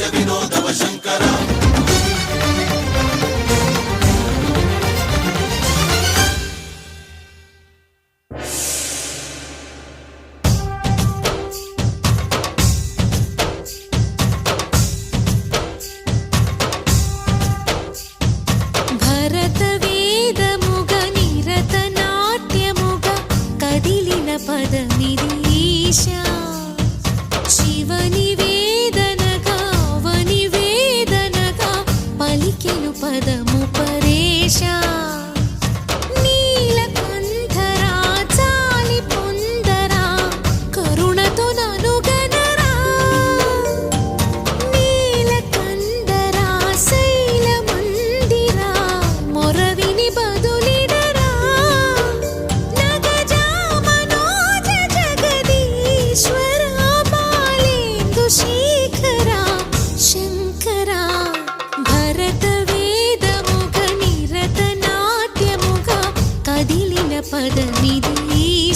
se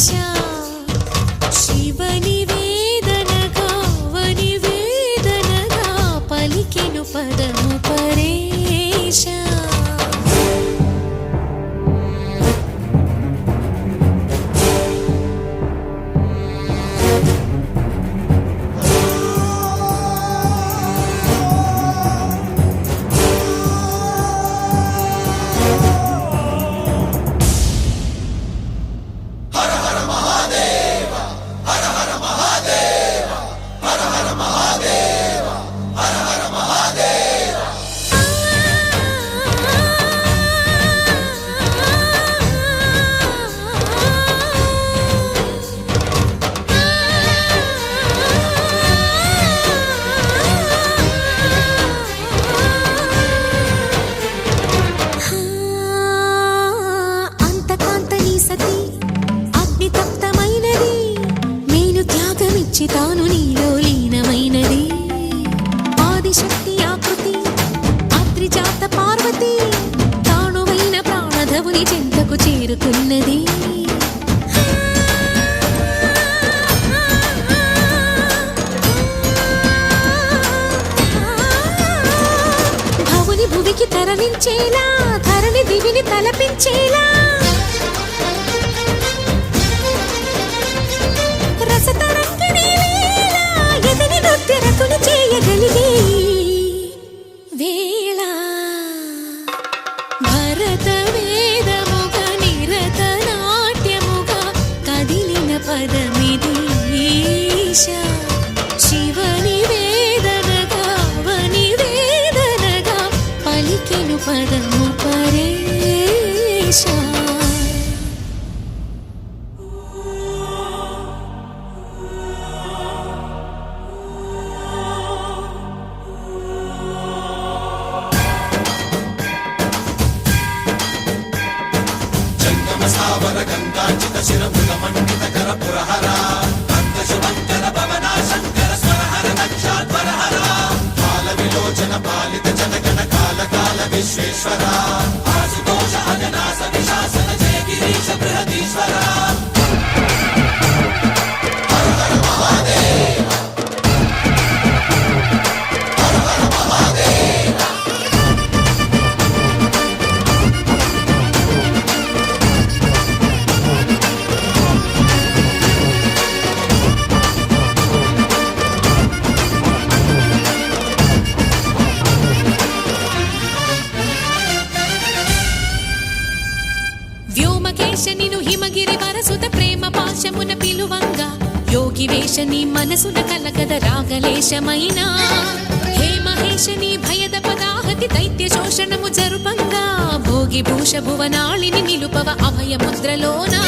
show. ఇది భవుని భువికి తరలించేలా ధరణి దివిని తలపించేలా. పదము పరేశా జంగమ గంగాచిత శిరమృత మండిత కర పురహర భక్త శుభంకర శంకర స్వరహర దక్షాధ్వర హర విలోచన పాలిత జనక सदा వ్యోమకేశ నిను హిమగిరి వరసుత ప్రేమ పాశమున పిలువంగా. యోగి వేష నీ మనసున కలగద రాగలేశమైనా. హే మహేష నీ భయద పదాహతి దైత్య శోషణము జరుపంగా. భోగి భూష భువనాళిని నిలుపవ అభయ ముద్రలోనా.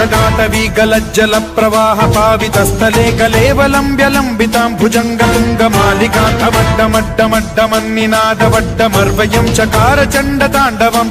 జటాటవీ గలజ్జల ప్రవాహ పావితస్థలే కలేవలంబ్యలంబితాం భుజంగ తుంగ మాలికాంతమడ్డమడ్డమడ్డమన్నినాదవడ్డమర్వయం చకార చండ తాండవం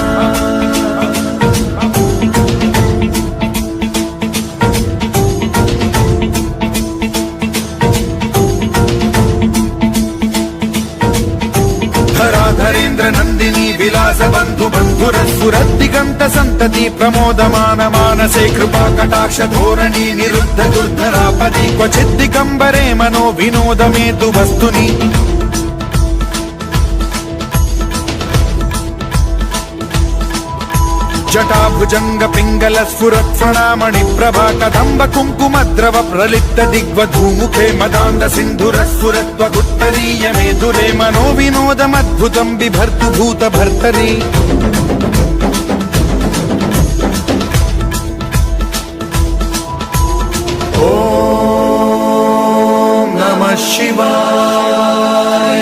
సురద్దిగంత సంతతి ప్రమోదమాన మానసే కృపా కటాక్ష ధోరణి నిరుద్ధ దుర్ధరాపది క్వచిద్దికంబరే మనో వినోదమేతు వస్తుని జటాభుజంగ పింగళ స్ఫురత్ఫణామణి ప్రభా కదంబ కుంకుమద్రవ ప్రలిప్త దిగ్వ ధూముఖే మదాంద సింధుర స్ఫురత్వ గుత్తరీయమే దురే మనో వినోదమద్భుతం బిభర్తు భూత భర్తరీ. ॐ नमः शिवाय।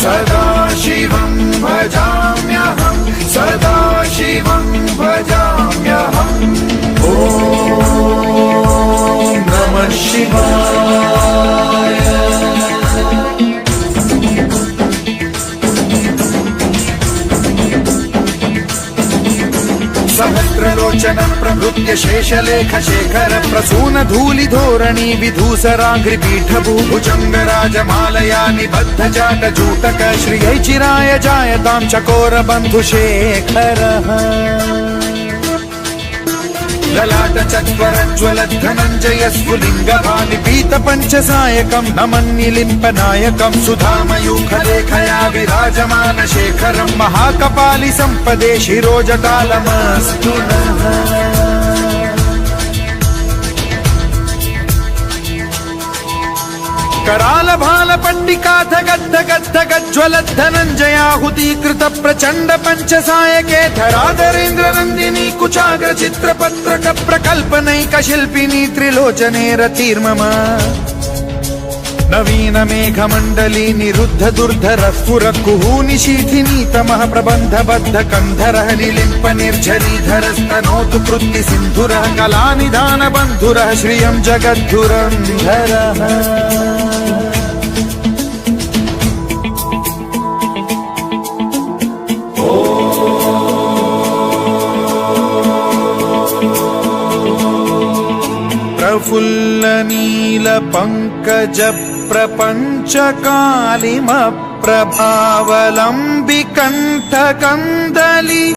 सदा शिवं भजाम्यहं सदा शिवं भजाम्यहम् ॐ नमः शिवाय। शेषलेख शेखर प्रसून धूलि धोरणी विधूसराघ्रि पीठभूभुजङ्ग राजमालया निबद्ध जाट जूटक श्रियै चिराय जायतां चकोर बन्धुशेखरः ललाट चत्वरज्वल धनञ्जय स्फुलिङ्ग भानिपीत पञ्चसायकम् नमन्निलिम्प नायकम् सुधामयूखलेखया विराजमान शेखरम् महाकपालि सम्पदे शिरोजटालमस्तु नः कराल भाल पट्टिकाथ गद्ध गद्ध गज्ज्वल धनञ्जयाहुतीकृत प्रचण्ड पञ्चसायके धराधरेन्द्र नन्दिनी कुचाग्र चित्रपत्रक प्रकल्पनैक शिल्पिनी त्रिलोचने रतिर्मम नवीन मेघमण्डली निरुद्ध दुर्धर स्फुर कुहूनि शीथिनी तमः प्रबन्ध बद्ध कन्धरः निलिम्प निर्झरीधर स्तनोतु कृत्ति सिन्धुरः कलानिधान बन्धुरः श्रियं जगद्धुरन्धरः प्रफुल्ल